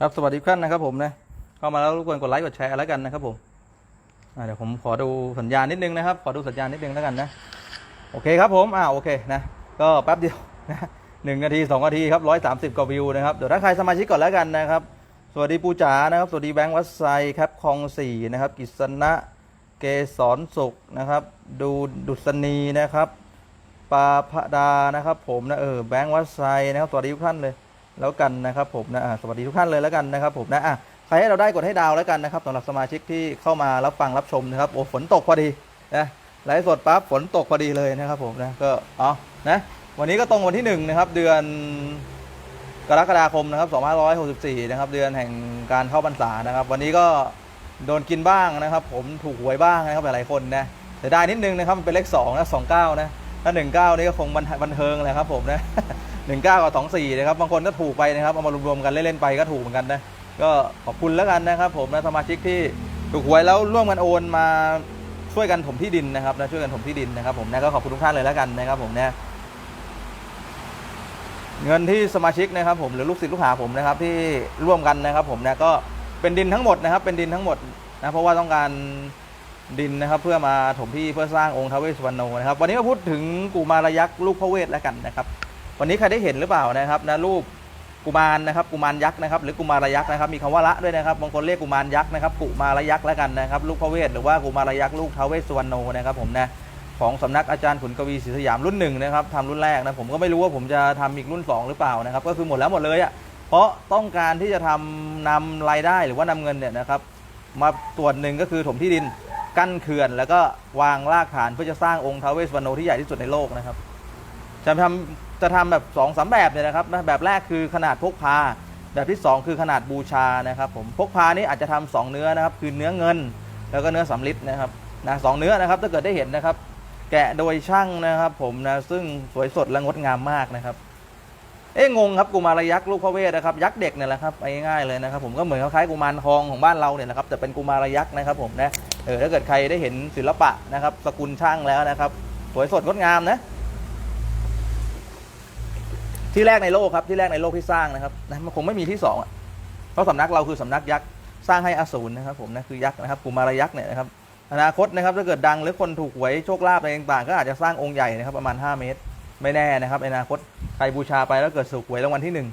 ครับสวัสดีทุกท่านนะครับผมนะเข้ามาแล้วรบกวนกดไลค์กดแชร์แล้วกันนะครับผมเดี๋ยวผมขอดูสัญญาณนิดนึงนะครับขอดูสัญญาณนิดนึงแล้วกันนะโอเคครับผมอ่าโอเคนะก็แป๊บเดียวนะหนึ่งนาทีสองนาทีครับร้อยสามสิบกว่าวิวนะครับเดี๋ยวถ้าใครสมาชิกก่อนแล้วกันนะครับ สวัสดีปูจ๋านะครับ สวัสดีแบงค์วัดไซแคปคลองสี่นะครับกิษณะเกสรสุขนะครับ ดูดุษณีนะครับปาพดานะครับ ผมนะเออแบงค์วัดไซนะครับสวัสดีทุกท่านเลย แล้วกันนะครับผมนะสวัสดีทุกท่านเลยแล้วกันนะครับผมนะอะใครให้เราได้กดให้ดาวแล้วกันนะครับสำหรับสมาชิกที่เข้ามารับฟังรับชมนะครับโอ้ฝนตกพอดีนะไลฟ์สดปั๊บฝนตกพอดีเลยนะครับผมนะก็เอนะวันนี้ก็ตรงวันที่หนึ่งนะครับเดือนกรกฎาคมนะครับ2564นะครับเดือนแห่งการเข้าพรรษานะครับ วันนี้ก็โดนกินบ้างนะครับ ผมถูกหวยบ้างนะครับหลายๆคนนะแต่ได้นิดนึงนะครับมันเป็นเลขสองนะสองเก้านะถ้าหนึ่งเก้านี่ก็คงบันเทิงเลยครับผมนะ หนึ่งเก้ากับสองสี่นะครับบางคนก็ถูกไปนะครับเอามารวมๆกันเล่นๆไปก็ถูกเหมือนกันนะก็ขอบคุณแล้วกันนะครับ ผมนะสมาชิกที่ถูกหวยแล้วร่วมกันโอนมาช่วยกันถมที่ดินนะครับนะช่วยกันถมที่ดินนะครับ ผมนะก็ขอบคุณทุกท่านเลยแล้วกันนะครับ ผมเนะเงินที่สมาชิกนะครับ ผมหรือลูกศิษย์ลูกหาผมนะครับ ที่ร่วมกันนะครับ ผมเนะก็เป็นดินทั้งหมดนะครับ เป็นดินทั้งหมดนะเพราะว่าต้องการดินนะครับ เพื่อมาถมที่เพื่อสร้างองค์ทาวเวสสุวรรณโนนะครับ วันนี้มาพูดถึงกุมารยักษ์รูปพระเวทแล้วกันนะครับ วันนี้ใครได้เห็นหรือเปล่านะครับนะรูปกุมารนะครับกุมารยักษ์นะครับหรือกุมารยักษ์นะครับมีคำว่าละด้วยนะครับบางคนเรียกกุมารยักษ์นะครับกุมารยักษ์แล้วกันนะครับลูกพระเวทหรือว่ากุมารยักษ์ลูกท้าวเวสสุวรรณโนนะครับผมนะของสำนักอาจารย์ขุนกวีศรีสยามรุ่นหนึ่งนะครับทำรุ่นแรกนะผมก็ไม่รู้ว่าผมจะทำอีกรุ่นสองหรือเปล่านะครับก็คือหมดแล้วหมดเลยอะ่ะเพราะต้องการที่จะทำนำรายได้หรือว่านำเงินเนี่ยนะครับมาส่วนหนึ่งก็คือถมที่ดินกั้นเขื่อน แล้วก็วางรากฐานเพื่อจะสร้างองค์ท้าวเวสสุวรรณโนที่ใหญ่ที่สุดในโลกนะครับ จะทำจะทำแบบสองสามแบบเนี่ยนะครับนะแบบแรกคือขนาดพกพา แบบที่สองคือขนาดบูชานะครับผมพกพานี่อาจจะทำสองเนื้อนะครับคือเนื้อเงิน แล้วก็เนื้อสำลิดนะครับนะสองเนื้อนะครับถ้าเกิดได้เห็นนะครับ แกะโดยช่างนะครับ ผมนะซึ่งสวยสดและงดงามมากนะครับเอ๊งงครับกุมารยักษ์ลูกพระเวทนะครับยักษ์เด็กเนี่ยแหละครับง่ายๆเลยนะครับผมก็เหมือนคล้ายๆกุมารทองของบ้านเราเนี่ยนะครับแต่เป็นกุมารยักษ์นะครับผมนะเออถ้าเกิดใครได้เห็นศิลปะนะครับ สกุลช่างแล้วนะครับ สวยสดงดงามนะ ที่แรกในโลกครับที่แรกในโลกที่สร้างนะครับนะมันคงไม่มีที่สองอะเพราะสำนักเราคือสำนักยักษ์สร้างให้อสูรนะครับผมนะคือยักษ์นะครับกุมารยักษ์เนี่ยนะครับอนาคตนะครับถ้าเกิดดังหรือคนถูกหวยโชคลาภอะไรต่างๆ ก็อาจจะสร้างองค์ใหญ่นะครับประมาณ 5 เมตร ไม่แน่นะครับอนาคตใครบูชาไปแล้วเกิดสุขหวยรางวัลที่หนึ่ง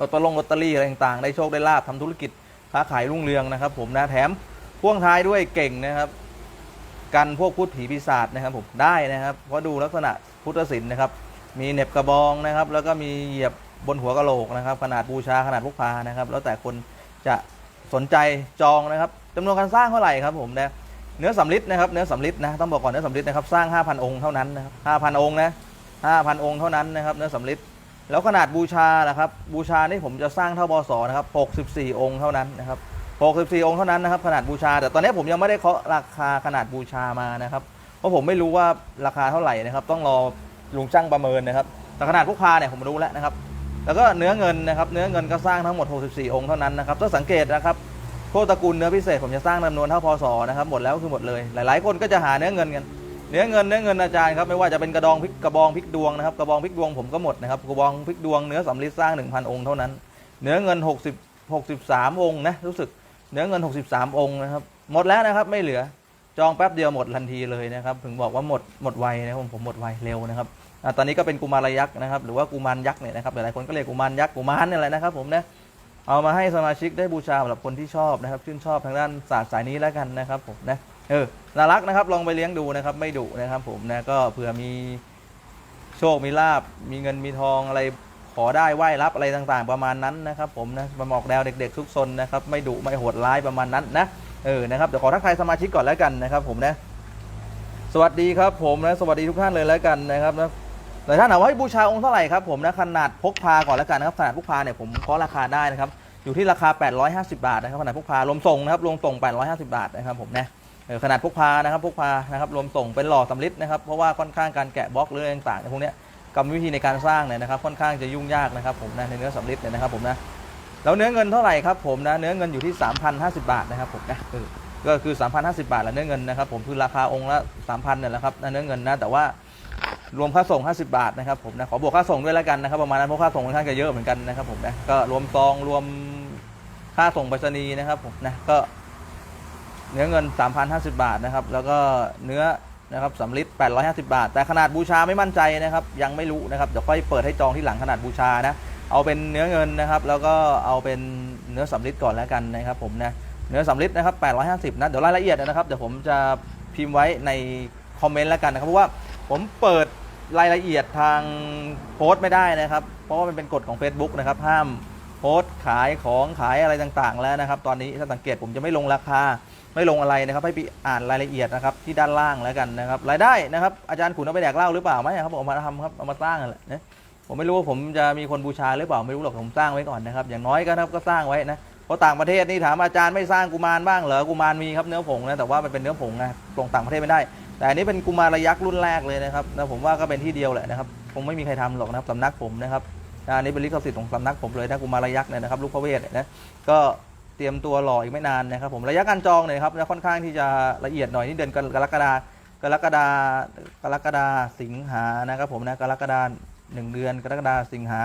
ลอตเตอรี่ลอตเตอรี่อะไรต่างๆ ได้โชคได้ลาบทำธุรกิจค้าขายรุ่งเรืองนะครับ ผมนะแถมพ่วงท้ายด้วยเก่งนะครับ กันพวกพูดผีปีศาจนะครับผมได้นะครับเพราะดูลักษณะพุทธศิลป์นะครับ มีเน็บกระบองนะครับ แล้วก็มีเหยียบบนหัวกะโหลกนะครับ ขนาดบูชาขนาดพกพานะครับ แล้วแต่คนจะสนใจจองนะครับจำนวนการสร้างเท่าไหร่ครับผมนะเนื้อสำลิดนะครับเนื้อสำลิดนะต้องบอกก่อนเนื้อสำลิดนะครับสร้าง 5,000 องค์เท่านั้นนะครับ5,000 องค์นะ5,000 องค์เท่านั้นนะครับเนื้อสำลิดแล้วขนาดบูชานะครับบูชานี่ผมจะสร้างเท่าบศนะครับ64 องค์เท่านั้นนะครับ64 องค์เท่านั้นนะครับขนาดบูชา แต่ตอนนี้ผมยังไม่ได้เคาะราคาขนาดบูชามานะครับ เพราะผมไม่รู้ว่าราคาเท่าไหร่นะครับ ต้องรอ ลุงช่างประเมินนะครับ แต่ขนาดพกพาเนี่ยผมรู้แล้วนะครับ แล้วก็เนื้อเงินนะครับ เนื้อเงินก็สร้างทั้งหมด 64 องค์เท่านั้นนะครับถ้าสังเกตนะครับโคตรตระกูลเนื้อพิเศษผมจะสร้างจำนวนเท่าพศนะครับหมดแล้วคือหมดเลย หลาย ๆ คนก็จะหาเนื้อเงินกัน เนื้อเงินเนื้อเงินอาจารย์ครับไม่ว่าจะเป็นกระดองพริกกระบองพริกดวงนะครับกระบองพริกดวงผมก็หมดนะครับกระบองพริกดวงเนื้อสำลิดสร้าง 1,000 องค์เท่านั้น เนื้อเงิน 60 63 องค์นะรู้สึกเนื้อเงิน 63 องค์นะครับหมดแล้วนะครับไม่เหลือ จองแป๊บเดียวหมดทันทีเลยนะครับถึงบอกว่าหมดหมดไวนะครับผมผมหมดไวเร็วนะครับอตอนนี้ก็เป็นกุมารยักษ์นะครับหรือว่ากุมารยักษ์เนี่ยนะครับหลายๆคนก็เรียกกุมารยักษ์กุมารนี่แหละนะครับผมนะเอามาให้สมาชิกได้บูชาสำหรับคนที่ชอบนะครับชื่นชอบทางด้านศาสตร์สายนี้แล้วกันนะครับผมนะเออน่ารักนะครับลองไปเลี้ยงดูนะครับไม่ดุนะครับผมนะก็เผื่อมีโชคมีลาบมีเงินมีทองอะไรขอได้ไหว้รับอะไรต่างๆ ประมาณนั้นนะครับผมนะมาหมอกแนวเด็กๆทุกซนนะครับไม่ดุไม่โหดร้ายประมาณนั้นนะ เออนะครับเดี๋ยวขอทักทายสมาชิกก่อนแล้วกันนะครับ ผมนะ สวัสดีครับผมนะสวัสดีทุกท่านเลยแล้วกันนะครับนะหลายท่านถามว่าเฮ้บูชาองค์เท่าไหร่ครับผมนะขนาดพกพาก่อนแล้วกันนะครับขนาดพกพาเนี่ยผมเคาะราคาได้นะครับอยู่ที่ราคา 850 บาทนะครับขนาดพกพารวมส่งนะครับรวมส่ง 850 บาทนะครับผมนะขนาดพกพานะครับพกพานะครับรวมส่งเป็นหล่อสำลิดนะครับเพราะว่าค่อนข้างการแกะบล็อกหรืออะไรต่างๆในพวกนี้กรรมวิธีในการสร้างเนี่ยนะครับค่อนข้างจะยุ่งยากนะครับผมนะในเนื้อสำลิดเนี่ยนะครับผมนะ แล้วเนื้อเงินเท่าไหร่ครับผมนะเนื้อเงินอยู่ที่ 3,050 บาทนะครับผมนะก็คือ 3,050 บาทละเนื้อเงินนะครับผมคือราคาองค์ละ3,000เนี่ยแหละครับเนื้อเงินนะแต่ว่ารวมค่าส่ง 50 บาทนะครับผมนะขอบวกค่าส่งด้วยแล้วกันนะครับประมาณนั้นเพราะค่าส่งค่อนข้างจะเยอะเหมือนกันนะครับผมนะก็รวมซองรวมค่าส่งไปรษณีย์นะครับผมนะก็เนื้อเงิน 3,050 บาทนะครับแล้วก็เนื้อนะครับสำลิด850 บาท แต่ขนาดบูชาไม่มั่นใจนะครับยังไม่รู้นะครับเดี๋ยวค่อยเปิดให้จองที่หลังขนาดบูชานะ เอาเป็นเนื้อเงินนะครับ แล้วก็เอาเป็นเนื้อสำลิดก่อนแล้วกันนะครับผมนะเนื้อสำลิดนะครับ850นะเดี๋ยวรายละเอียดนะครับเดี๋ยวผมจะพิมพ์ไว้ในคอมเมนต์แล้วกันนะครับเพราะว่าผมเปิดรายละเอียดทางโพสต์ไม่ได้นะครับ เพราะว่ามันเป็นกฎของ Facebook นะครับห้ามโพสต์ขายของขายอะไรต่างๆ แล้วนะครับ ตอนนี้ถ้าสังเกตผมจะไม่ลงราคาไม่ลงอะไรนะครับ ให้ไปอ่านรายละเอียดนะครับที่ด้านล่างแล้วกันนะครับรายได้นะครับอาจารย์ขุนเอาไปแดกเหล้าหรือเปล่าไหมครับผมเอามาทำครับเอามาสร้างนั่นแหละนะ ผมไม่รู้ว่าผมจะมีคนบูชาหรือเปล่าไม่รู้หรอกผมสร้างไว้ก่อนนะครับ อย่างน้อยก็นะครับก็สร้างไว้นะเพราะต่างประเทศนี่ถามอาจารย์ไม่สร้างกุมารบ้างเหรอกุมารมีครับเนื้อผงนะแต่ว่ามันเป็นเนื้อผงนะส่งต่างประเทศไม่ได้ แต่อันนี้เป็นกุมารยักษ์รุ่นแรกเลยนะครับนะผมว่าก็เป็นที่เดียวแหละนะครับคงไม่มีใครทำหรอกนะครับสำนักผมนะครับอันนี้เป็นลิขสิทธิ์ของสำนักผมเลยนะกุมารยักษ์เนี่ยนะครับลูกพระเวทนะก็เตรียมตัวรออีกไม่นานนะครับผมระยะการจองเนี่ยครับจะค่อนข้างที่จะละเอียดหน่อยนี่เดือนกรกฎากรกฎากรกฎาสิงหานะครับผมนะกรกฎา หนึ่งเดือนกรกฎาสิงหา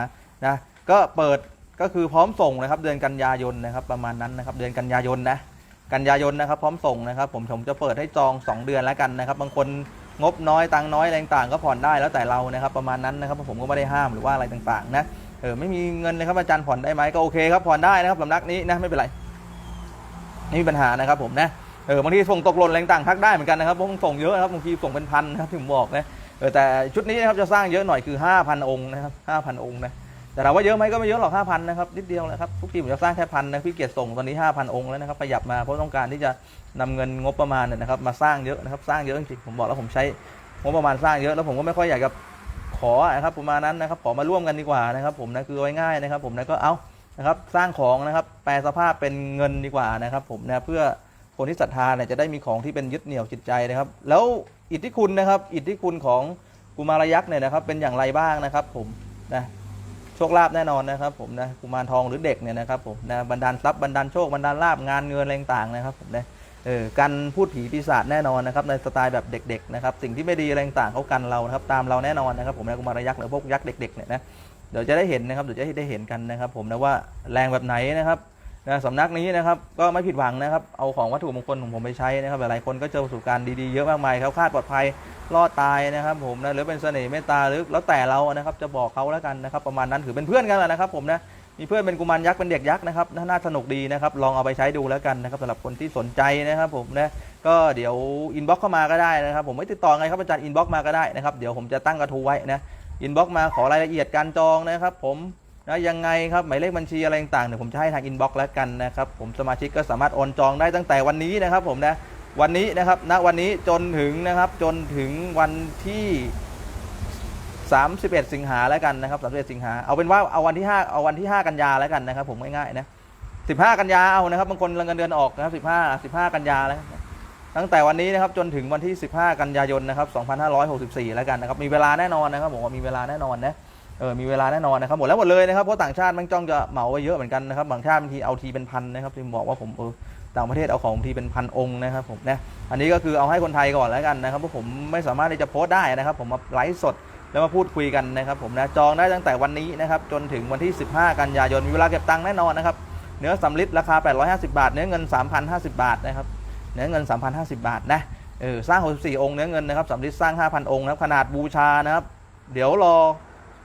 นะก็เปิดก็คือพร้อมส่งนะครับเดือนกันยายนนะครับประมาณนั้นนะครับเดือนกันยายนนะกันยายนนะครับพร้อมส่งนะครับผมผมจะเปิดให้จอง 2 เดือนแล้วกันนะครับบางคนงบน้อยตังน้อยอะไรต่างก็ผ่อนได้แล้วแต่เรานะครับประมาณนั้นนะครับผมก็ไม่ได้ห้ามหรือว่าอะไรต่างๆนะเออไม่มีเงินนะครับอาจารย์ผ่อนได้ไหมก็โอเคครับผ่อนได้นะครับสำนักนี้นะไม่เป็นไรไม่มีปัญหานะครับผมนะเออบางทีส่งตกหล่นอะไรต่างๆทักได้เหมือนกันนะครับเพราะผมส่งเยอะนะครับบางทีส่งเป็นพันนะครับที่ผมบอกนะ เออแต่ชุดนี้นะครับจะสร้างเยอะหน่อยคือ 5,000 องค์นะครับ5,000 องค์นะแต่ถามว่าเยอะไหมก็ไม่เยอะหรอก5,000นะครับนิดเดียวนะครับทุกทีผมจะสร้างแค่พันนะพี่เกียรติส่งตอนนี้ 5,000 องค์แล้วนะครับขยับมาเพราะต้องการที่จะนำเงินงบประมาณเนี่ยนะครับมาสร้างเยอะนะครับสร้างเยอะจริงผมบอกแล้วผมใช้งบประมาณสร้างเยอะแล้วผมก็ไม่ค่อยอยากจะขอนะครับประมาณนั้นนะครับขอมาร่วมกันดีกว่านะครับ ผมนะคือเอาง่ายๆนะครับ ผมนะก็เอานะครับสร้างของนะครับแปลสภาพเป็นเงินดีกว่านะครับ ผมนะเพื่อ คนที่ศรัทธาเนี่ยจะได้มีของที่เป็นยึดเหนี่ยวจิตใจนะครับ แล้วอิทธิคุณนะครับ อิทธิคุณของกุมารยักษ์เนี่ยนะครับ เป็นอย่างไรบ้างนะครับ ผมนะโชคลาภแน่นอนนะครับ ผมนะกุมารทองหรือเด็กเนี่ยนะครับผมนะบันดาลทรัพย์บันดาลโชคบันดาลลาบงานเงินอะไรต่างๆนะครับผมนะเออกันพูดผีปีศาจแน่นอนนะครับในสไตล์แบบเด็กๆนะครับสิ่งที่ไม่ดีอะไรต่างๆเขากันเรานะครับตามเราแน่นอนนะครับผมนะกุมารยักษ์หรือพวกยักษ์เด็กๆเนี่ยนะเดี๋ยวจะได้เห็นนะครับเดี๋ยวจะได้เห็นกันนะครับ ผมนะว่าแรงแบบไหนนะครับ นะสำนักนี้นะครับก็ไม่ผิดหวังนะครับ เอาของวัตถุมงคลของผมไปใช้นะครับหลายคนก็เจอประสบการณ์ดีๆเยอะมากมายเขาคาดปลอดภัยรอดตายนะครับ ผมนะหรือเป็นเสน่ห์เมตตาหรือแล้วแต่เรานะครับจะบอกเขาแล้วกันนะครับประมาณนั้นถือเป็นเพื่อนกันแหละนะครับ ผมนะมีเพื่อนเป็นกุมารยักษ์เป็นเด็กยักษ์นะครับน่าน่าสนุกดีนะครับลองเอาไปใช้ดูแล้วกันนะครับสำหรับคนที่สนใจนะครับ ผมนะก็เดี๋ยวอินบ็อกเข้ามาก็ได้นะครับ ผมไม่ติดต่อไงครับอาจารย์อินบ็อกมาก็ได้นะครับเดี๋ยวผมจะตั้งกระทู้ไว้นะอินบ็อกมาขอรายละเอียดการจองนะครับ ผม นะยังไงครับหมายเลขบัญชีอะไรต่างๆเดี๋ยผมจะให้ทางอินบ็อกซ์แล้วกันนะครับผมสมาชิกก็สามารถโอนจองได้ตั้งแต่วันนี้นะครับผมนะวันนี้นะครับณวันนี้จนถึงนะครับจนถึงวันที่ 31 สิงหาแล้วกันนะครับ31สิงหาเอาเป็นว่าเอาวันที่ 5 เอาวันที่ 5 กันยาแล้วกันนะครับ ผมง่ายๆนะ15 กันยาเอานะครับบางคนเงินเดือนออกนะครับ15 15 กันยาแล้วตั้งแต่วันนี้นะครับจนถึงวันที่ 15 กันยายนนะครับ2564 แล้วกันนะครับมีเวลาแน่นอนนะครับผมว่ามีเวลาแน่นอนนะ เออมีเวลาแน่นอนนะครับหมดแล้วหมดเลยนะครับเพราะต่างชาติมันจ้องจะเหมาไว้เยอะเหมือนกันนะครับบางชาติบางทีเอาทีเป็นพันนะครับที่บอกว่าผมเออต่างประเทศเอาของทีเป็นพันองค์นะครับผมนะอันนี้ก็คือเอาให้คนไทยก่อนแล้วกันนะครับเพราะผมไม่สามารถที่จะโพสต์ได้นะครับ ผมมาไลฟ์สดแล้วมาพูดคุยกันนะครับผมนะจองได้ตั้งแต่วันนี้นะครับจนถึงวันที่ 15 กันยายนมีเวลาเก็บตังค์แน่นอนนะครับเนื้อสำลิดราคา 850 บาท เนื้อเงิน 3,050 บาทนะครับเนื้อเงิน 3,050 บาทนะเออสร้าง 64 องค์เนื้อเงินนะครับสำลิดสร้าง 5,000 องค์นะครับขนาดบูชานะครับเดี๋ยวรอ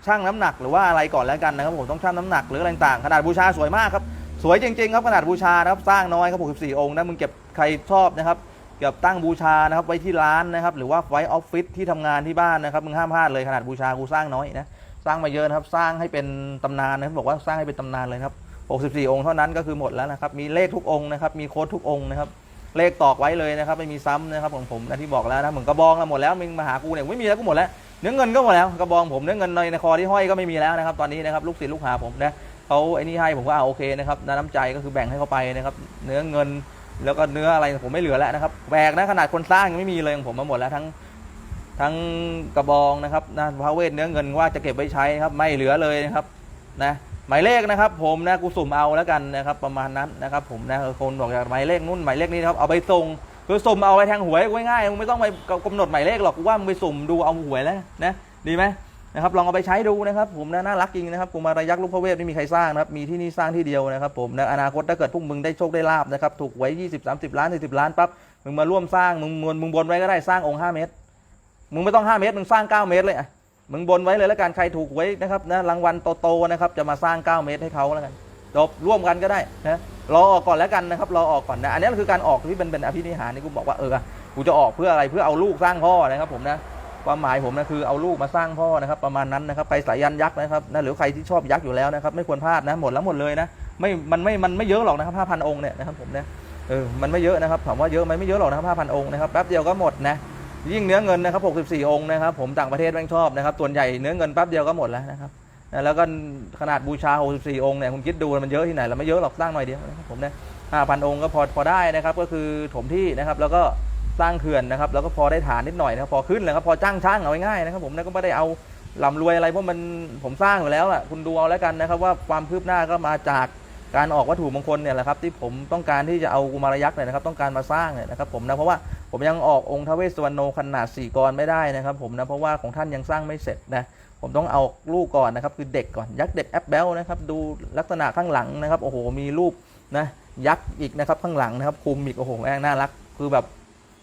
ชั่งน้ำหนักหรือว่าอะไรก่อนแล้วกันนะครับผมต้องชั่งน้ำหนักหรืออะไรต่างขนาดบูชาสวยมากครับสวยจริงๆครับขนาดบูชานะครับสร้างน้อยครับ64 องค์นะมึงเก็บใครชอบนะครับเกี่ยวกับตั้งบูชานะครับไว้ที่ร้านนะครับหรือว่าไว้ออฟฟิศที่ทำงานที่บ้านนะครับมึงห้ามพลาดเลยขนาดบูชากูสร้างน้อยนะสร้างมาเยอะนะครับสร้างให้เป็นตำนานนะครับบอกว่าสร้างให้เป็นตำนานเลยครับ64 องค์เท่านั้นก็คือหมดแล้วนะครับมีเลขทุกองค์นะครับมีโค้ดทุกองค์นะครับเลขตอกไว้เลยนะครับไม่มีซ้ำนะครับของผมนะที่บอกแล้วนะเหมือนกระบองแล้วหมดแล้วมึงมาหากูเนี่ยไม่มีแล้วกูหมดแล้ว เนื้อเงินก็หมดแล้วกระบองผมเนื้อเงินในคอที่ห้อยก็ไม่มีแล้วนะครับตอนนี้นะครับลูกศิษย์ลูกหาผมนะเขาไอ้นี่ให้ผมก็เอาโอเคนะครับน้ำใจก็คือแบ่งให้เขาไปนะครับเนื้อเงินแล้วก็เนื้ออะไรผมไม่เหลือแล้วนะครับแบกนะขนาดคนสร้างยังไม่มีเลยของผมมาหมดแล้วทั้งทั้งกระบองนะครับนะพระเวทเนื้อเงินว่าจะเก็บไว้ใช้ครับไม่เหลือเลยนะครับนะหมายเลขนะครับ ผมนะกูสุ่มเอาแล้วกันนะครับประมาณนั้นนะครับ ผมนะคนบอกอยากหมายเลขนู่นหมายเลขนี้นะครับเอาไปส่ง คือสุ่มเอาไปแทงหวยง่ายๆมึงไม่ต้องไปกำหนดหมายเลขหรอกกูว่ามึงไปสุ่มดูเอาหวยแล้วนะดีไหมนะครับลองเอาไปใช้ดูนะครับผมนะน่ารักจริงนะครับกุมารยักษ์ลูกพระเวทไม่มีใครสร้างนะครับมีที่นี่สร้างที่เดียวนะครับผมนะอนาคตถ้าเกิดพวกมึงได้โชคได้ลาบนะครับถูกไว้20 30ล้าน40ล้านปั๊บมึงมาร่วมสร้างมึงมวลมึงบนไว้ก็ได้สร้างองค์5เมตร มึงไม่ต้อง5เมตรมึงสร้าง9เมตรเลยอะมึงบนไว้เลยแล้วกันใครถูกไว้นะครับนะรางวัลโตๆนะครับจะมาสร้าง9เมตรให้เขาแล้วกัน จบร่วมกันก็ได้นะรอออกก่อนแล้วกันนะครับรอออกก่อนนะอันนี้คือการออกที่เป็นเป็นอภินิหารนี่กูบอกว่าเออกูจะออกเพื่ออะไรเพื่อเอาลูกสร้างพ่อนะครับผมนะความหมายผมนะคือเอาลูกมาสร้างพ่อนะครับประมาณนั้นนะครับไปสายยันยักษ์นะครับนะหรือใครที่ชอบยักษ์อยู่แล้วนะครับไม่ควรพลาดนะหมดแล้วหมดเลยนะไม่มันไม่มันไม่เยอะหรอกนะครับห้าพันองค์เนี่ยนะครับผมนะเออมันไม่เยอะนะครับถามว่าเยอะไหมไม่เยอะหรอกนะครับห้าพันองค์นะครับแป๊บเดียวก็หมดนะยิ่งเนื้อเงินนะครับหกสิบสี่องค์นะครับผมต่างประเทศแม่งชอบนะครับส่วนใหญ่เนื้อเงินแป๊บเดียวก็หมดแล้วนะครับ นะแล้วก็ขนาดบูชา 64 องค์เนี่ยคุณคิดดูมันเยอะที่ไหนแล้วไม่เยอะหรอกสร้างหน่อยเดียวนะครับผมนะห้าพันองค์ก็พอพอได้นะครับก็คือถมที่นะครับแล้วก็สร้างเขื่อนนะครับแล้วก็พอได้ฐานนิดหน่อยนะครับพอขึ้นเลยครับพอจ้างช่างเอาง่ายๆนะครับผมนะก็ไม่ได้เอาลำรวยอะไรเพราะมันผมสร้างอยู่แล้วอะคุณดูเอาแล้วกันนะครับว่าความคืบหน้าก็มาจากการออกวัตถุมงคลเนี่ยแหละครับที่ผมต้องการที่จะเอากุมารยักษ์เนี่ยนะครับต้องการมาสร้างเนี่ยนะครับผมนะเพราะว่าผมยังออกองค์ทวเวสสวรรณโนขนาด 4กรไม่ได้นะครับผมนะเพราะว่าของท่านยังสร้างไม่เสร็จนะ ผมต้องเอาลูกก่อนนะครับ คือเด็กก่อนยักษ์เด็กแอปเบลนะครับ ดูลักษณะข้างหลังนะครับ โอ้โห มีรูปนะยักษ์อีกนะครับข้างหลังนะครับคุมอีกโอ้โหแม่งน่ารัก คือแบบ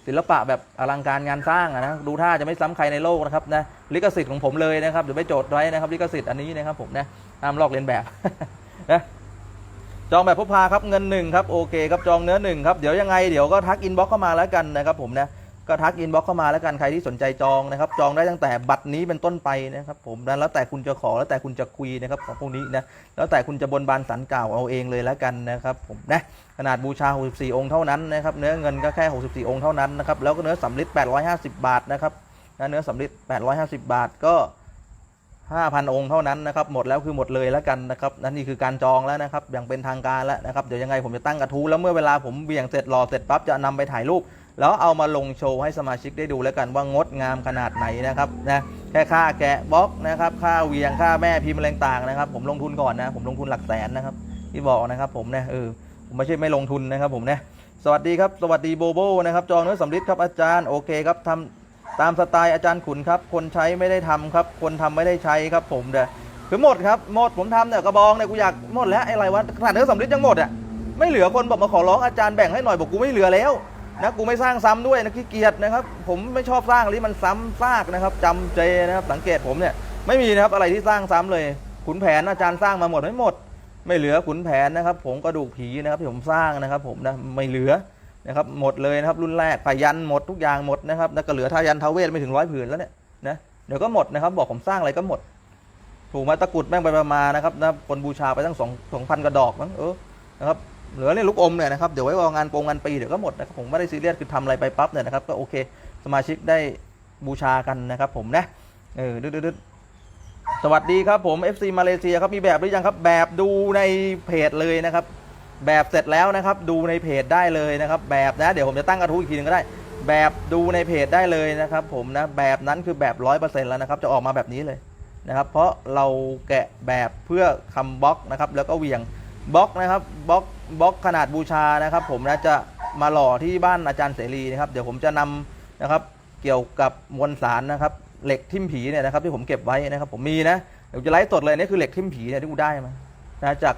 ศิลปะแบบอลังการงานสร้างนะดูท่าจะไม่ซ้ำใครในโลกนะครับนะลิขสิทธิ์ของผมเลยนะครับเดี๋ยวไปโจทย์ไว้นะครับลิขสิทธิ์อันนี้นะครับผมนะห้ามลอกเลียนแบบนะจองแบบพกพาครับเงินหนึ่งครับโอเคครับจองเนื้อหนึ่งครับเดี๋ยวยังไงเดี๋ยวก็ทักอินบ็อกเข้ามาแล้วกันนะครับผมนะ ก็ทักอินบ็อกเข้ามาแล้วกันใครที่สนใจจองนะครับ จองได้ตั้งแต่บัตรนี้เป็นต้นไปนะครับ ผมนะแล้วแต่คุณจะขอแล้วแต่คุณจะคุยนะครับของพวกนี้นะแล้วแต่คุณจะบนบานสันกล่าวเอาเองเลยแล้วกันนะครับผมนะขนาดบูชา 64 องค์เท่านั้นนะครับเนื้อเงินก็แค่ 64 องค์เท่านั้นนะครับแล้วก็เนื้อสำลิด850 บาทนะครับเนื้อสำลิด850 บาทก็5,000 องค์เท่านั้นนะครับ หมดแล้วคือหมดเลยแล้วกันนะครับนั่นนี่คือการจองแล้วนะครับอย่างเป็นทางการแล้วนะครับเดี๋ยวยังไงผมจะตั้งกระทู้แล้วเมื่อเวลาผมเบี่ยงเสร็จรอเสร็จปั๊บจะนำไปถ่ายรูป แล้วเอามาลงโชว์ให้สมาชิกได้ดูแล้วกันว่างดงามขนาดไหนนะครับนะแค่ค่าแกะบล็อกนะครับค่าเวียงค่าแม่พิมพ์อะไรต่างนะครับ ผมลงทุนก่อนนะ ผมลงทุนหลักแสนนะครับที่บอกนะครับผมเนี่ยเออผมไม่ใช่ไม่ลงทุนนะครับผมเนี่ยสวัสดีครับ สวัสดีโบโบนะครับจองเนื้อสำลิดครับอาจารย์โอเคครับทำตามสไตล์อาจารย์ขุนครับ คนใช้ไม่ได้ทำครับ คนทำไม่ได้ใช้ครับผมเด้อคือหมดครับหมดผมทำเนี่ยกระบองเนี่ยกูอยากหมดแล้วไอ้ไรวะขนาดเนื้อสำลิดยังหมดอะไม่เหลือคนบอกมาขอร้องอาจารย์แบ่งให้หน่อยบอกกูไม่เหลือแล้ว นะกูไม่สร้างซ้ำด้วยนะขี้เกียจนะครับ ผมไม่ชอบสร้างอะไรมันซ้ำซากนะครับจำเจนะครับ สังเกตผมเนี่ยไม่มีนะครับอะไรที่สร้างซ้ำเลยขุนแผนอาจารย์สร้างมาหมดไม่หมด ไม่เหลือขุนแผนนะครับผงกระดูกผีนะครับที่ผมสร้างนะครับ ผมนะไม่เหลือนะครับหมดเลยนะครับรุ่นแรกพยันหมดทุกอย่างหมดนะครับแล้วก็เหลือทายันทาเวทไม่ถึงร้อยผืนแล้วเนี่ยนะเดี๋ยวก็หมดนะครับ บอกผมสร้างอะไรก็หมด ถูกมาตะกรุดแม่งไปประมาณนะครับนะคนบูชาไปตั้งสองสองพันกระดอกมั้งเออนะครับ เหลือเนี่ยลูกอมเนี่ยนะครับ เดี๋ยวไว้รองานโปรงงานปีเดี๋ยวก็หมดนะครับผมไม่ได้ซีเรียสคือทำอะไรไปปั๊บเนี่ยนะครับก็โอเค สมาชิกได้บูชากันนะครับผมนะเออดืดๆสวัสดีครับผม FC มาเลเซียครับมีแบบหรือยังครับ แบบดูในเพจเลยนะครับแบบเสร็จแล้วนะครับดูในเพจได้เลยนะครับ แบบนะเดี๋ยวผมจะตั้งกระทู้อีกทีหนึงก็ได้ แบบดูในเพจได้เลยนะครับผมนะแบบนั้นคือแบบร้อยเปอร์เซ็นต์แล้วนะครับจะออกมาแบบนี้เลยนะครับเพราะเราแกะแบบเพื่อคำบล็อกนะครับแล้วก็เวียง บล็อกนะครับบล็อกบล็อกขนาดบูชานะครับ ผมนะจะมาหล่อที่บ้านอาจารย์เสรีนะครับ เดี๋ยวผมจะนำนะครับเกี่ยวกับมวลสารนะครับ เหล็กทิ่มผีเนี่ยนะครับ ที่ผมเก็บไว้นะครับ ผมมีนะเดี๋ยวจะไลฟ์สดเลยนี่คือเหล็กทิ่มผีเนี่ยที่กูได้มานะจาก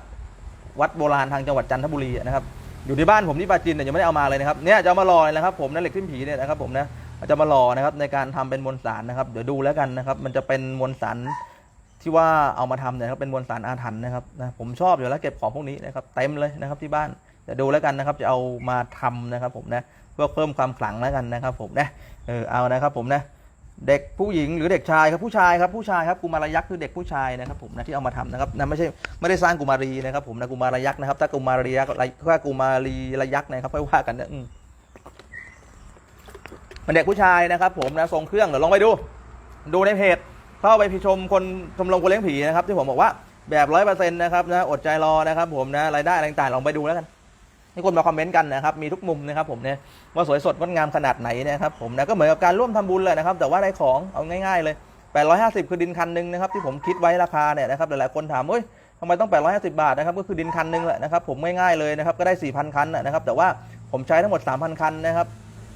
วัดโบราณทางจังหวัดจันทบุรีนะครับอยู่ที่บ้านผมที่ปราจีนเนี่ยยังไม่ได้เอามาเลยนะครับเนี่ยจะมาหล่อเลยนะครับ ผมนะเหล็กทิ่มผีเนี่ยนะครับ ผมนะจะมาหล่อนะครับในการทำเป็นมวลสารนะครับ เดี๋ยวดูแล้วกันนะครับ มันจะเป็นมวลสาร ที่ว่าเอามาทำเนี่ยครับเป็นมวลสารอาถรรพ์นะครับนะผมชอบอยู่แล้วเก็บของพวกนี้นะครับเต็มเลยนะครับที่บ้านเดี๋ยวดูแล้วกันนะครับจะเอามาทำนะครับผมนะเพื่อเพิ่มความขลังแล้วกันนะครับผมนะเออเอานะครับผมนะเด็กผู้หญิงหรือเด็กชายครับผู้ชายครับผู้ชายครับกุมารยักษ์คือเด็กผู้ชายนะครับผมนะที่เอามาทำนะครับนะไม่ใช่ไม่ได้สร้างกุมารีนะครับผมนะกุมารยักษ์นะครับ ถ้ากุมารียักษ์ถ้ากุมารีระยักษ์นะครับค่อยว่ากันนะมันเด็กผู้ชายนะครับผมนะทรงเครื่องเดี๋ยวลองไปดู ดูในเพจ เข้าไปพิชมคนชมรมคนเลี้ยงผีนะครับที่ผมบอกว่าแบบร้อยเปอร์เซ็นต์นะครับนะอดใจรอนะครับผมนะรายได้อะไรต่างๆลองไปดูแล้วกันให้คนมาคอมเมนต์กันนะครับมีทุกมุมนะครับผมเนี่ยว่าสวยสดงดงามขนาดไหนนะครับผมนะก็เหมือนกับการร่วมทำบุญเลยนะครับแต่ว่าได้ของเอาง่ายๆเลย850 คือดินคันหนึ่งนะครับที่ผมคิดไว้ราคาเนี่ยนะครับหลายๆคนถามเอ้ยทำไมต้อง 850 บาทนะครับก็คือดินคันหนึ่งแหละนะครับผมง่ายๆเลยนะครับก็ได้ 4,000 คันนะครับแต่ว่าผมใช้ทั้งหมด 3,000 คันนะครับ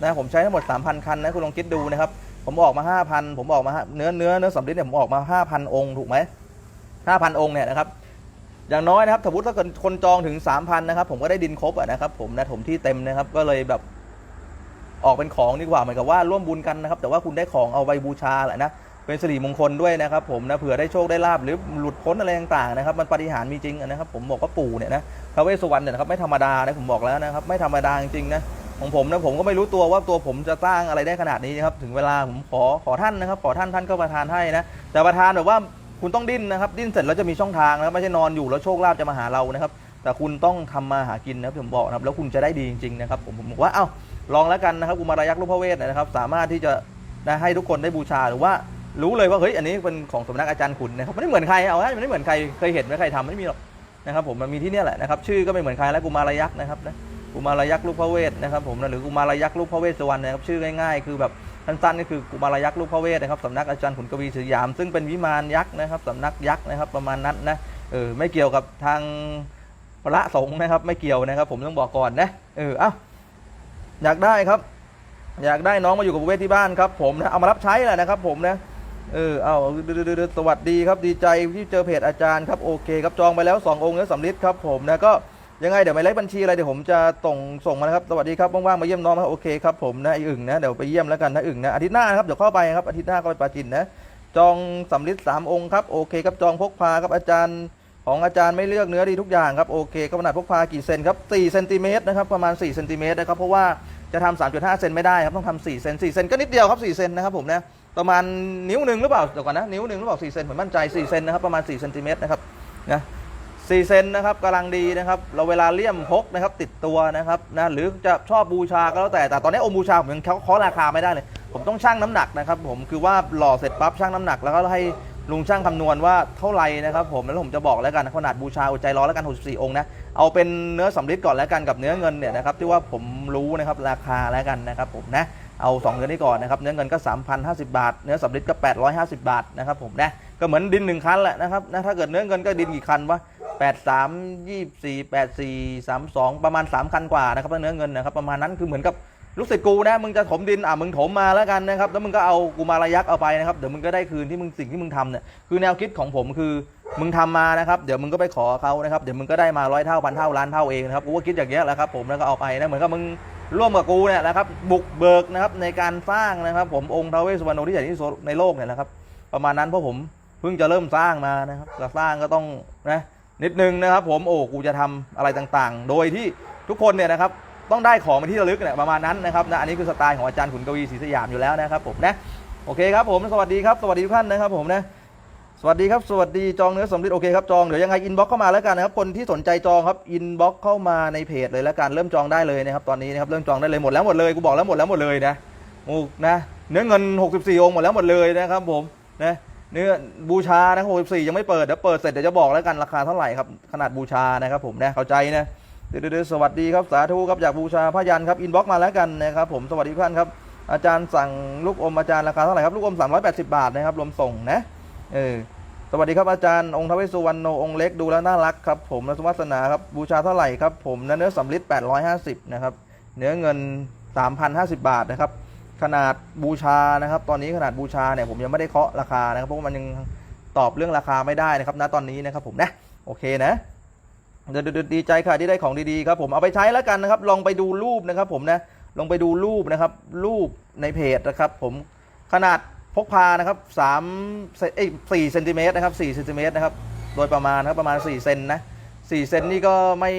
นะผมใช้ทั้งหมด 3,000 คันนะคุณลองคิดดูนะครับ ผมออกมาห้าพันผมออกมาเนื้อเนื้อเนื้อสำลิดเนี่ยผมออกมาห้าพันองค์ถูกไหมห้าพันองค์เนี่ยนะครับอย่างน้อยนะครับสมมติถ้าเกิดคนจองถึงสามพันนะครับ ผมก็ได้ดินครบอะนะครับ ผมนะถมที่เต็มนะครับ ก็เลยแบบออกเป็นของดีกว่าเหมือนกับว่าร่วมบุญกันนะครับ แต่ว่าคุณได้ของเอาไว้บูชาแหละนะเป็นสิริมงคลด้วยนะครับ ผมนะเผื่อได้โชคได้ลาบหรือหลุดพ้นอะไรต่างๆนะครับ มันปฏิหารมีจริงนะครับ ผมบอกว่าปู่เนี่ยนะพระเวสสุวรรณเนี่ยนะครับไม่ธรรมดานะผมบอกแล้วนะครับ ไม่ธรรมดาจริงๆนะ ของผมนะผมก็ไม่รู้ตัวว่าตัวผมจะสร้างอะไรได้ขนาดนี้นะครับถึงเวลาผมขอขอท่านนะครับขอท่านท่านก็ประทานให้นะแต่ประทานแบบว่าคุณต้องดิ้นนะครับดิ้นเสร็จแล้วจะมีช่องทางนะครับไม่ใช่นอนอยู่แล้วโชคลาภจะมาหาเรานะครับแต่คุณต้องทำมาหากินนะครับผมบอกนะครับแล้วคุณจะได้ดีจริงๆนะครับผมผมบอกว่าเอ้าลองแล้วกันนะครับกุมารยักษ์รูปพระเวทนะครับ สามารถที่จะนะให้ทุกคนได้บูชาหรือว่ารู้เลยว่าเฮ้ยอันนี้เป็นของสำนักอาจารย์ขุนนะครับมันไม่เหมือนใครเอาให้มันไม่เหมือนใครเคยเห็นไหมใครทำไม่มีหรอกนะครับผมมันมีที่นี่แหละนะครับชื่อก็ไม่เหมือนใครแล้วกุมารยักษ์นะครับนะ กุมารยักษ์รูปพระเวทนะครับผมนะหรือกุมารยักษ์รูปพระเวสสุวรรณนะครับชื่อง่ายๆ คือแบบสั้นๆก็คือกุมารยักษ์รูปพระเวทนะครับสำนักอาจารย์ขุนกวีสยาม ซึ่งเป็นวิมานยักษ์นะครับสำนักยักษ์นะครับประมาณนั้นนะเออไม่เกี่ยวกับทางพระสงฆ์นะครับไม่เกี่ยวนะครับ ผมต้องบอกก่อนนะเออเอ้าอยากได้ครับ อยากได้น้องมาอยู่กับพระเวทที่บ้านครับ ผมนะเอามารับใช้แหละนะครับผมนะเออเอาสวัสดีครับดีใจที่เจอเพจอาจารย์ครับโอเคครับจองไปแล้ว 2 องค์แล้วสำลิดครับผมนะก็ ยังไงเดี๋ยวไม่เล็กบัญชีอะไรเดี๋ยวผมจะส่งส่งมานะครับสวัสดีครับว่างๆมาเยี่ยมน้องครับโอเคครับผมนะไออึ่งนะเดี๋ยวไปเยี่ยมแล้วกันนะอึ่งนะอาทิตย์หน้านะครับเดี๋ยวเข้าไปครับอาทิตย์หน้าเข้าไปปราจินนะจองสำลิดสามองค์ครับโอเคครับจองพกพาครับอาจารย์ของอาจารย์ไม่เลือกเนื้อดีทุกอย่างครับโอเคก็ขนาดพกพากี่เซนครับ4เซนติเมตรนะครับประมาณ4เซนติเมตรนะครับเพราะว่าจะทำ3.5 เซนไม่ได้ครับต้องทำ4เซน4เซนก็นิดเดียวครับ4เซนนะครับผมนะประมาณนิ้วหนึ่งหรือเปล่าเดี๋ยวก่อนนะนิ้วหนึ่งหรือเปล่า4เซนผมมั่นใจ4เซนนะครับประมาณ4เซนติเมตรนะครับนะ 4เซนนะครับกำลังดีนะครับเราเวลาเลี่ยมพกนะครับติดตัวนะครับนะหรือจะชอบบูชาก็แล้วแต่แต่ตอนนี้องค์บูชาผมยังเคาะราคาไม่ได้เลย ผมต้องชั่งน้ำหนักนะครับ ผมคือว่าหล่อเสร็จปั๊บชั่งน้ำหนัก แล้วก็ให้ลุงช่างคำนวณว่าเท่าไหร่นะครับผมแล้วผมจะบอกแล้วกันขนาดบูชาอุจใจร้อนแล้วกัน 64 องค์นะเอาเป็นเนื้อสำริดก่อนแล้วกันกับเนื้อเงินเนี่ยนะครับที่ว่าผมรู้นะครับราคาแล้วกันนะครับผมนะเอา2เนื้อนี้ก่อนนะครับเนื้อเงินก็ 3,050 บาท เนื้อสำริดก็ 850 บาทนะครับผมนะก็เหมือนดินหนึ่งคันแหละนะครับนะถ้าเกิดเนื้อเงินก็ดินกี่คันวะ 83 24 84 32 ประมาณ 3 คันกว่านะครับถ้าเนื้อเงินนะครับประมาณนั้นคือเหมือนกับลูกศิษย์กูนะมึงจะถมดินอะมึงถมมาแล้วกันนะครับแล้วมึงก็เอากุมารยักเอาไปนะครับเดี๋ยวมึงก็ได้คืนที่มึงสิ่งที่มึงทำเนี่ยคือแนวคิดของผมคือมึงทำมานะครับเดี๋ยวมึงก็ไปขอเขานะครับเดี๋ยวมึงก็ได้มาร้อยเท่าพันเท่าล้านเท่าเองนะครับกูก็คิดอย่างเงี้ยแหละครับผมแล้วก็เอาไปนะเหมือนกับมึงร่วมกับกูเนี่ยนะครับบุกเบิกนะครับในการสร้างนะครับ ผมองค์ทาวเวสสุวรรณที่ใหญ่ที่สุดในโลกเนี่ยนะครับ ประมาณนั้นเพราะผมเพิ่งจะเริ่มสร้างมานะครับจะสร้างก็ต้องนะ นิดนึงนะครับผมโอ้กูจะทำอะไรต่างๆ โดยที่ทุกคนเนี่ยนะครับต้องได้ของเป็นที่ระลึกเนี่ยประมาณนั้นนะครับนะอันนี้คือสไตล์ของอาจารย์ขุนกวีศรีสยามอยู่แล้วนะครับผมนะโอเคครับผมสวัสดีครับสวัสดีทุกท่านนะครับผมนะสวัสดีครับสวัสดีจองเนื้อสมฤทธิ์โอเคครับจองเดี๋ยวยังไงอินบ็อกเข้ามาแล้วกันนะครับคนที่สนใจจองครับอินบ็อกเข้ามาในเพจเลยแล้วกันเริ่มจองได้เลยนะครับตอนนี้นะครับเริ่มจองได้เลยหมดแล้วหมดเลยกูบอกแล้วหมดแล้วหมดเลยนะโอ้นะเนื้อเงิน 64องค์หมดแล้วหมดเลยนะครับผมนะ เนื้อบูชานะ64 ยังไม่เปิด เดี๋ยวเปิดเสร็จเดี๋ยวจะบอกแล้วกันราคาเท่าไหร่ครับ ขนาดบูชานะครับผมนะเข้าใจนะเดี๋ยวสวัสดีครับสาธุครับอยากบูชาพระยันครับอินบ็อกมาแล้วกันนะครับผมสวัสดีท่านครับอาจารย์สั่งลูกอมอาจารย์ราคาเท่าไหร่ครับลูกอม 380 บาทนะครับรวมส่งนะเออสวัสดีครับอาจารย์องค์ทวเวสสุวรรณโนองค์เล็กดูแล้วน่ารักครับผมและสวัสนาครับบูชาเท่าไหร่ครับผมนะเนื้อสำลิด850นะครับเนื้อเงิน 3,050 บาทนะครับ ขนาดบูชานะครับ ตอนนี้ขนาดบูชาเนี่ยผมยังไม่ได้เคาะราคานะครับเพราะว่ามันยังตอบเรื่องราคาไม่ได้นะครับณตอนนี้นะครับผมนะโอเคนะเดี๋ยวดีใจค่ะที่ได้ของดีๆครับผมเอาไปใช้แล้วกันนะครับ ลองไปดูรูปนะครับ ผมนะลองไปดูรูปนะครับ รูปในเพจนะครับ ผมขนาดพกพานะครับสามเอ้ยสี่เซนติเมตรนะครับสี่เซนติเมตรนะครับ โดยประมาณครับประมาณ4เซนนะสี่เซนนี่ก็ไม่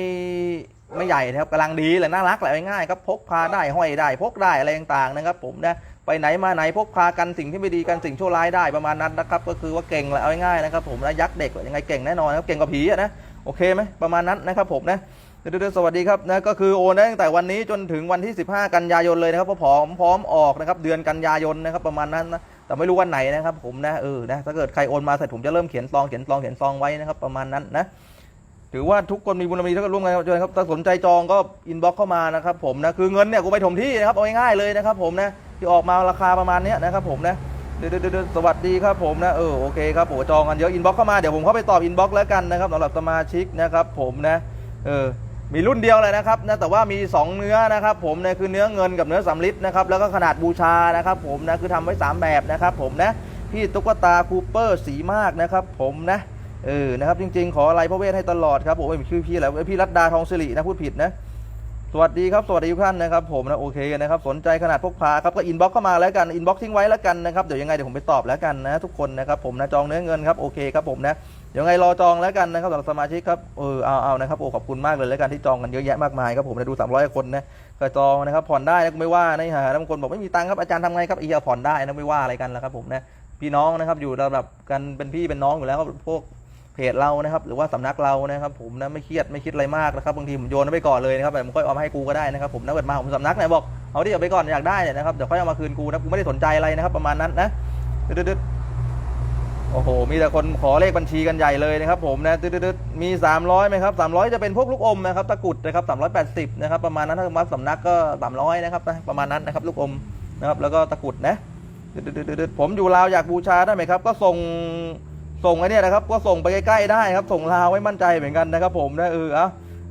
ไม่ใหญ่นะครับกำลังดีแหละน่ารักแหละง่ายครับพกพาได้ห้อยได้ พกได้อะไรต่างๆนะครับ ผมนะไปไหนมาไหนพกพากันสิ่งที่ไม่ดีกันสิ่งชั่วร้ายได้ประมาณนั้นนะครับก็คือว่าเก่งแหละเอาง่ายๆนะครับผมนะยักษ์เด็กยังไงเก่งแน่นอนครับเก่งกว่าผีอะนะโอเคไหมประมาณนั้นนะครับผมนะเดี๋ยวสวัสดีครับนะก็คือโอนได้ตั้งแต่วันนี้จนถึงวันที่ 15 กันยายนเลยนะครับพราะพร้อมพร้อมออกนะครับเดือนกันยายนนะครับประมาณนั้นนะแต่ไม่รู้วันไหนนะครับผมนะเออนะถ้าเกิดใครโอนมาเสร็จผมจะเริ่มเขียนซองเขียนซองเขียนซองไว้นะครับประมาณนั้นนะ ถือว่าทุกคนมีบุญบารมีเท่ากันร่วมกันครับครับถ้าสนใจจองก็อินบ็อกเข้ามานะครับผมนะคือเงินเนี่ยกูไปถมที่นะครับเอาง่ายๆเลยนะครับผมนะที่ออกมาราคาประมาณนี้นะครับผมนะเดี๋ยวเดี๋ยวเดี๋ยวสวัสดีครับผมนะเออโอเคครับโอ้จองกันเยอะอินบ็อกเข้ามาเดี๋ยวผมเข้าไปตอบอินบ็อกแล้วกันนะครับสำหรับสมาชิกนะครับผมนะเออมีรุ่นเดียวเลยนะครับนะแต่ว่ามี 2 เนื้อนะครับผมนะคือเนื้อเงินกับเนื้อสำลิดนะครับแล้วก็ขนาดบูชานะครับผมนะคือทำไว้ 3 แบบนะครับผมนะพี่ตุ๊กตาคูเปอร์สีมากนะครับผมนะ เออนะครับจริง ๆ ขออะไรพระเวทให้ตลอดครับผมไม่มีชื่อพี่แล้วพี่รัตดาทองสิรินะพูดผิดนะสวัสดีครับสวัสดีทุกท่านนะครับผมนะโอเคนะครับสนใจขนาดพกพาครับก็อินบ็อกเข้ามาแล้วกันอินบ็อกทิ้งไว้แล้วกันนะครับเดี๋ยวยังไงเดี๋ยวผมไปตอบแล้วกันนะทุกคนนะครับผมนะจองเนื้อเงินครับโอเคครับผมนะเดี๋ยวยังไงรอจองแล้วกันนะครับสำหรับสมาชิกครับเออเอาเอานะครับโอ้ขอบคุณมากเลยแล้วกันที่จองกันเยอะแยะมากมายครับผมนะดู 300 คนนะก็จองนะครับผ่อนได้นะไม่ว่านะฮะบางคนบอกไม่มีตังค์ครับอาจารย์ทำไงครับอีกผ่อนได้นะไม่ว่าอะไรกันแล้วครับผมนะพี่น้องนะครับอยู่ระดับกันเป็นพี่เป็นน้องอยู่แล้วพวก เพจเรานะครับ หรือว่าสำนักเรานะครับ ผมนะไม่เครียดไม่คิดอะไรมากนะครับบางทีผมโยนไปก่อนเลยนะครับแต่ผมค่อยเอามาให้กูก็ได้นะครับผมนะเกิดมาผมสำนักไหนบอกเอาดิเอาไปก่อนอยากได้เนี่ยนะครับเดี๋ยวค่อยเอามาคืนกูนะกูไม่ได้สนใจอะไรนะครับ ประมาณนั้นนะดึดๆโอ้โห มีแต่คนขอเลขบัญชีกันใหญ่เลยนะครับผมนะดึดๆมี 300ไหมครับ 300 จะเป็นพวกลูกอมนะครับตะกรุดนะครับ380นะครับประมาณนั้นถ้าวัดสำนักก็ 300นะครับนะประมาณนั้นนะครับลูกอมนะครับแล้วก็ตะกรุดนะดึดๆผมอยู่ลาวอยากบูชาได้ไหมครับ ก็ส่ง ส่งไอ้เนี่ยนะครับ ก็ส่งไปใกล้ๆได้ครับ ส่งลาวไว้มั่นใจเหมือนกันนะครับ ผมนะเออ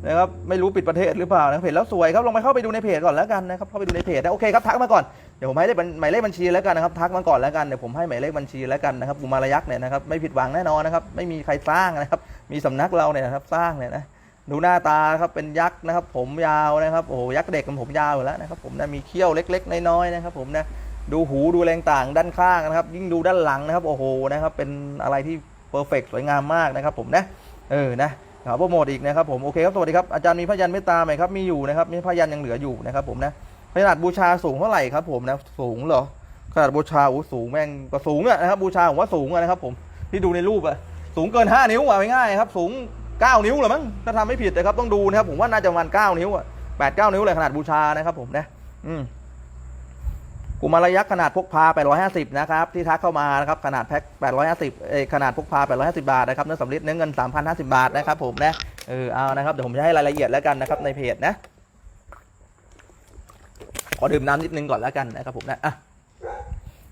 นะครับไม่รู้ปิดประเทศหรือเปล่านะเพจแล้วสวยครับลองไปเข้าไปดูในเพจก่อนแล้วกันนะครับเข้าไปดูในเพจนะโอเคครับทักมาก่อนเดี๋ยวผมให้เลขบัญหมายเลขบัญชีแล้วกันนะครับทักมาก่อนแล้วกันเดี๋ยวผมให้หมายเลขบัญชีแล้วกันนะครับกุมารยักษ์เนี่ยนะครับไม่ผิดหวังแน่นอนนะครับไม่มีใครสร้างนะครับมีสำนักเราเนี่ยนะครับสร้างเนี่ยนะดูหน้าตาครับเป็นยักษ์นะครับ ผมยาวนะครับโอ้โหยักษ์เด็กกับผมยาวอยู่แล้วนะครับผมนะมีเขี้ยวเล็ก ๆ น้อยๆนะครับผมนะ ดูหูดูแรงต่างด้านข้างนะครับ ยิ่งดูด้านหลังนะครับ โอ้โหนะครับ เป็นอะไรที่เพอร์เฟกสวยงามมากนะครับ ผมนะเออนะขอโปรโมทอีกนะครับผมโอเคครับสวัสดีครับอาจารย์มีพยันเมตตาไหมครับมีอยู่นะครับมีพยันยังเหลืออยู่นะครับผมนะขนาดบูชาสูงเท่าไหร่ครับผมนะสูงเหรอขนาดบูชาโอ้สูงแม่งก็สูงอะนะครับบูชาผมว่าสูงอะนะครับ ผมที่ดูในรูปอะสูงเกิน 5 นิ้วอะง่ายๆครับ สูง 9 นิ้วหรือมั้งถ้าทำไม่ผิดนะครับต้องดูนะครับผมว่าน่าจะประมาณ9นิ้วอะ8 9นิ้วเลยขนาดบูชานะครับผมนะอืม กุมารยักษ์ขนาดพกพา 850 นะครับ ที่ทักเข้ามานะครับ ขนาดแพ็ค 850เอยขนาดพกพา 850 บาทนะครับ เนื้อสำลิดเนื้อเงิน 3,050 บาทนะครับผมนะ เออ เอานะครับ เดี๋ยวผมจะให้รายละเอียดแล้วกันนะครับในเพจนะ ขอดื่มน้ำนิดนึงก่อนแล้วกันนะครับผมนะ อะ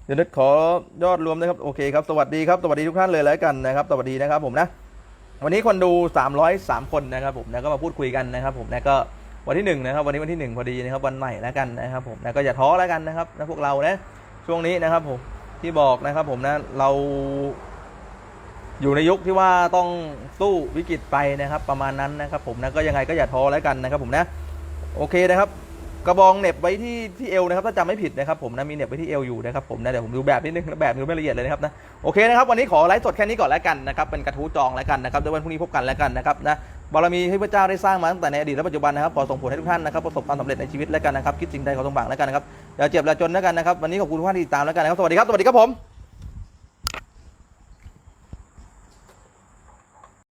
เดี๋ยวนึกขอยอดรวมนะครับ โอเคครับ สวัสดีครับ สวัสดีทุกท่านเลยแล้วกันนะครับ สวัสดีนะครับผมนะ วันนี้คนดู 303 คนนะครับผมนะ ก็มาพูดคุยกันนะครับผมนะ ก็ วันที่หนึ่งนะครับวันนี้วันที่หนึ่งพอดีนะครับวันใหม่แล้วกันนะครับผมนะก็อย่าท้อแล้วกันนะครับนะพวกเรานะช่วงนี้นะครับผมที่บอกนะครับผมนะเราอยู่ในยุคที่ว่าต้องสู้วิกฤตไปนะครับ ประมาณนั้นนะครับ ผมนะก็ยังไงก็อย่าท้อแล้วกันนะครับ ผมนะโอเคนะครับ กระบองเน็บไว้ที่ที่เอวนะครับถ้าจำไม่ผิดนะครับผมนะมีเน็บไว้ที่เอวอยู่นะครับผมนะเดี๋ยวผมดูแบบนิดนึงนะแบบดูไม่ละเอียดเลยนะครับนะโอเคนะครับวันนี้ขอไลฟ์สดแค่นี้ก่อนแล้วกันนะครับเป็นกระทู้จองแล้วกันนะครับเดี๋ยววันพรุ่งนี้พบกันแล้วกันนะครับนะ บารมีที่พระเจ้าได้สร้างมาตั้งแต่ในอดีตและปัจจุบันนะครับขอส่งผลให้ทุกท่านนะครับประสบความสำเร็จในชีวิตแล้วกันนะครับคิดสิ่งใดขอสมหวังแล้วกันนะครับอย่าเจ็บอย่าจนแล้วกันนะครับวันนี้ขอบคุณทุกท่านที่ติดตามแล้วกันนะครับสวัสดีครับสวัสดีครับผม